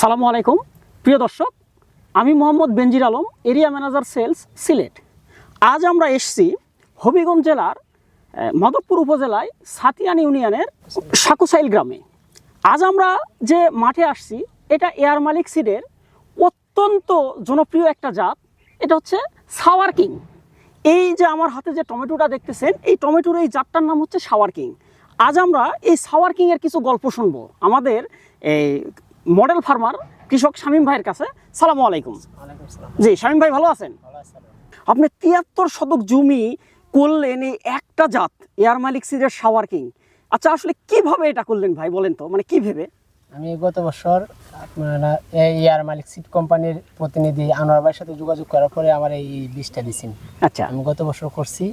সালামু আলাইকুম। প্রিয় দর্শক, আমি Mohammad Benazir Alam, area manager sales, Sylhet. আজ আমরা এসছি হবিগঞ্জ জেলার মাধবপুর উপজেলায় সাতিয়ান ইউনিয়নের সাকুসাইল গ্রামে। আজ আমরা যে মাঠে আসছি, এটা এয়ার মালিক সিডের অত্যন্ত জনপ্রিয় একটা জাত, এটা হচ্ছে সাওয়ার কিং। এই যে আমার হাতে যে টমেটোটা দেখতেছেন, এই টমেটোর এই জাতটার নাম হচ্ছে সাওয়ার কিং। আজ আমরা এই সাওয়ার কিংয়ের কিছু গল্প শুনব। আমাদের এই মডেল ফার্মার কৃষক শামীম ভাইয়ের কাছে সালামু আলাইকুম। জি শামীম ভাই ভালো আছেন? আপনি তিয়াত্তর শতক জমি করলেন এই একটা জাত এয়ার মালিক সিডের সাওয়ার কিং। আচ্ছা আসলে কীভাবে এটা করলেন ভাই বলেন তো মানে কি ভেবে? আমি গত বছর আপনারা ইয়ার মালিক সিট কোম্পানির প্রতিনিধি আনোয়ার ভাইয়ের সাথে যোগাযোগ করার পরে আমার এই বীজটা দিছেন। আচ্ছা। আমি গত বছর করছি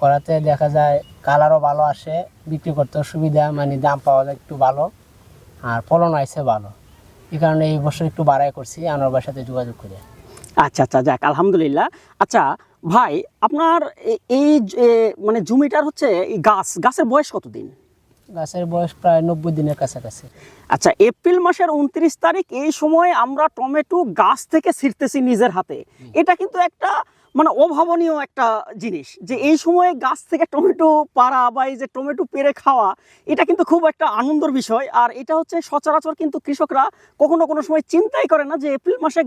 করাতে দেখা যায় কালারও ভালো আসে বিক্রি করতে সুবিধা মানে দাম পাওয়া যায় একটু ভালো আর ফলন আসে ভালো। এই কারণে এই বছর একটু বাড়াই করছি আনোয়ার সাথে যোগাযোগ করে। আচ্ছা আচ্ছা যাক আলহামদুলিল্লাহ। আচ্ছা ভাই আপনার এই মানে জমিটার হচ্ছে এই গাছ গাছের বয়স কতদিন? গাছের বয়স প্রায় নব্বই দিনের কাছাকাছি। আচ্ছা এপ্রিল মাসের উনত্রিশ তারিখ এই সময় আমরা টমেটো গাছ থেকে ছিঁড়তেছি নিজের হাতে। এটা কিন্তু একটা মানে অভাবনীয় একটা জিনিস যে এই সময়ে গাছ থেকে টমেটো পাড়া বা এই যে টমেটো পেরে খাওয়া এটা কিন্তু খুব একটা আনন্দের বিষয়। আর এটা হচ্ছে সচরাচর কিন্তু কৃষকরা কখনো কোনো সময় চিন্তাই করে না যে এপ্রিল মাসে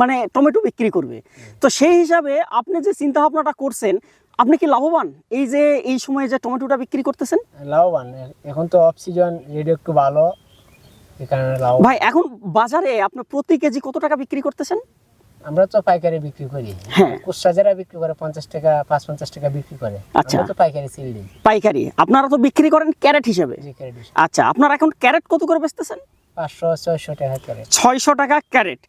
মানে টমেটো বিক্রি করবে। তো সেই হিসাবে আপনি যে চিন্তা ভাবনাটা করছেন আপনি কি লাভবান? এই যে এই সময়ে যে টমেটোটা বিক্রি করতেছেন? লাভবান। এখন তো অফ সিজন রেডি একটু ভালো ভাই এখন বাজারে আপনি প্রতি কেজি কত টাকা বিক্রি করতেছেন? আমরা তো পাইকারি বিক্রি করি। হ্যাঁ। খুচরা যারা বিক্রি করে পঞ্চাশ টাকা পাঁচ পঞ্চাশ টাকা বিক্রি করে আচ্ছা। তো পাইকারি সেল দিই। পাইকারি। আপনারা তো বিক্রি করেন ক্যারেট হিসেবে। আচ্ছা আপনারা এখন ক্যারেট কত করে বেচতেছেন? পাঁচশো ছয়শো টাকা ক্যারেট। ছয়শো টাকা ক্যারেট।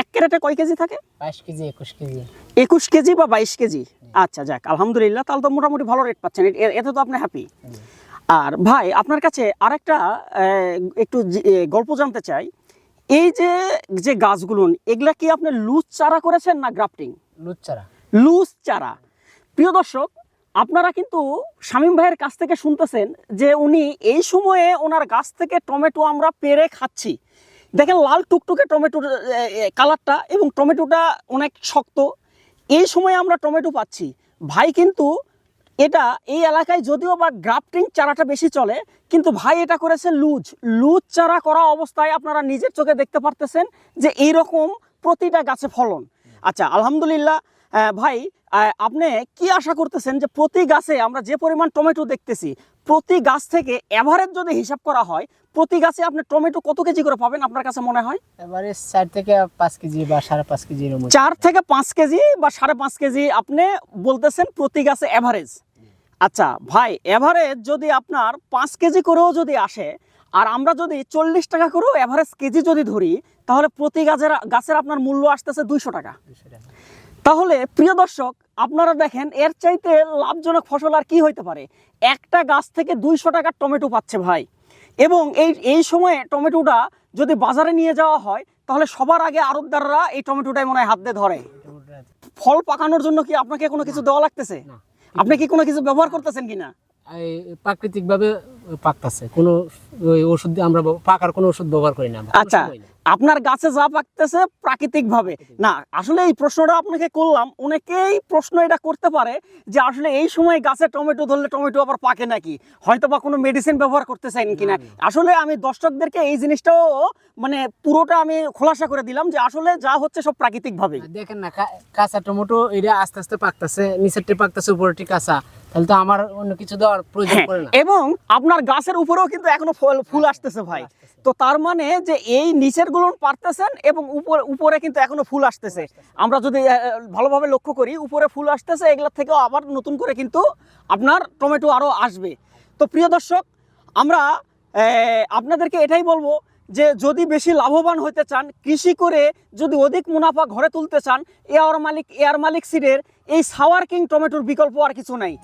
এক ক্যারেটে কয় কেজি থাকে? বাইশ কেজি একুশ কেজি। একুশ কেজি বা বাইশ কেজি? আচ্ছা যাক আলহামদুলিল্লাহ তাহলে তো মোটামুটি ভালো রেট পাচ্ছেন। এতে তো আপনি হ্যাপি আর ভাই আপনার কাছে আরেকটা একটু গল্প জানতে চাই। এই যে যে গাছগুলো এগুলা কি আপনি লুজ চারা করেছেন না গ্রাফটিং? লুজ চারা। লুজ চারা। প্রিয় দর্শক আপনারা কিন্তু শামীম ভাইয়ের কাছ থেকে শুনতেছেন যে উনি এই সময়ে ওনার গাছ থেকে টমেটো আমরা পেরে খাচ্ছি। দেখেন লাল টুকটুকে টমেটোর কালারটা এবং টমেটোটা অনেক শক্ত। এই সময়ে আমরা টমেটো পাচ্ছি। ভাই কিন্তু এটা এই এলাকায় যদিও বা গ্রাফটিং চারাটা বেশি চলে কিন্তু ভাই এটা করেছে লুজ। লুজ চারা করা অবস্থায় আপনারা নিজের চোখে দেখতে পারতেছেন যে এই রকম প্রতিটা গাছে ফলন। আচ্ছা আলহামদুলিল্লাহ ভাই আপনি কি আশা করতেছেন যে প্রতি গাছে আমরা যে পরিমাণ টমেটো দেখতেছি প্রতি গাছ থেকে এভারেজ যদি হিসাব করা হয় প্রতি গাছে আপনি টমেটো কত কেজি করে পাবেন আপনার কাছে মনে হয়? এবারে চার থেকে পাঁচ কেজি বা সাড়ে পাঁচ মধ্যে। চার থেকে পাঁচ কেজি বা সাড়ে পাঁচ কেজি আপনি বলতেছেন প্রতি গাছে অ্যাভারেজ আচ্ছা ভাই এভারেজ যদি আপনার পাঁচ কেজি করেও যদি আসে আর আমরা যদি চল্লিশ টাকা করেও এভারেজ কেজি যদি ধরি তাহলে প্রতি গাছের গাছের আপনার মূল্য আসতেছে দুইশো টাকা। তাহলে প্রিয় দর্শক আপনারা দেখেন এর চাইতে লাভজনক ফসল আর কি হইতে পারে? একটা গাছ থেকে দুইশো টাকার টমেটো পাচ্ছে ভাই। এবং এই এই সময়ে টমেটোটা যদি বাজারে নিয়ে যাওয়া হয় তাহলে সবার আগে আড়তদাররা এই টমেটোটাই মনে হয় হাত দিয়ে ধরে। ফল পাকানোর জন্য কি আপনাকে কোনো কিছু দেওয়া লাগতেছে? না। আপনি কি কোনো কিছু ব্যবহার করতেছেন কিনা? এই প্রাকৃতিক ভাবে পাকতেছে। কোনো ওই ওষুধ দিয়ে আমরা পাকার কোনো ওষুধ ব্যবহার করি না আচ্ছা। আপনার গাছে যা পাকতেছে প্রাকৃতিক। ভাবে না আসলে এই প্রশ্নটা আপনাকে করলাম। অনেকেই প্রশ্ন এটা করতে পারে যে আসলে এই সময় গাছে টমেটো ধরলে টমেটো আবার পাকে নাকি? হয়তো বা কোনো মেডিসিন ব্যবহার করতে চাইন কিনা? আসলে আমি দর্শকদেরকে এই জিনিসটাও মানে পুরোটা আমি খোলাসা করে দিলাম যে আসলে যা হচ্ছে সব প্রাকৃতিক ভাবে দেখেন না কাঁচা টমেটো এটা আস্তে আস্তে পাকতেছে নিচেরটি পাকতেছে উপরেরটি কাঁচা। তাহলে তো আমার অন্য কিছু দেওয়ার প্রয়োজন হ্যাঁ, পড়ে না। এবং আপনার গাছের উপরেও কিন্তু এখনও ফল ফুল আসতেছে ভাই। তো তার মানে যে এই নিচের গুলো পারতেছেন এবং উপরে উপরে কিন্তু এখনও ফুল আসতেছে। আমরা যদি ভালোভাবে লক্ষ্য করি, উপরে ফুল আসতেছে, এগুলোর থেকেও আবার নতুন করে কিন্তু আপনার টমেটো আরও আসবে। তো প্রিয় দর্শক, আমরা আপনাদেরকে এটাই বলব যে যদি বেশি লাভবান হতে চান, কৃষি করে যদি অধিক মুনাফা ঘরে তুলতে চান এয়ার মালিক এয়ার মালিক সিডের এই সাওয়ার কিং টমেটোর বিকল্প আর কিছু নাই।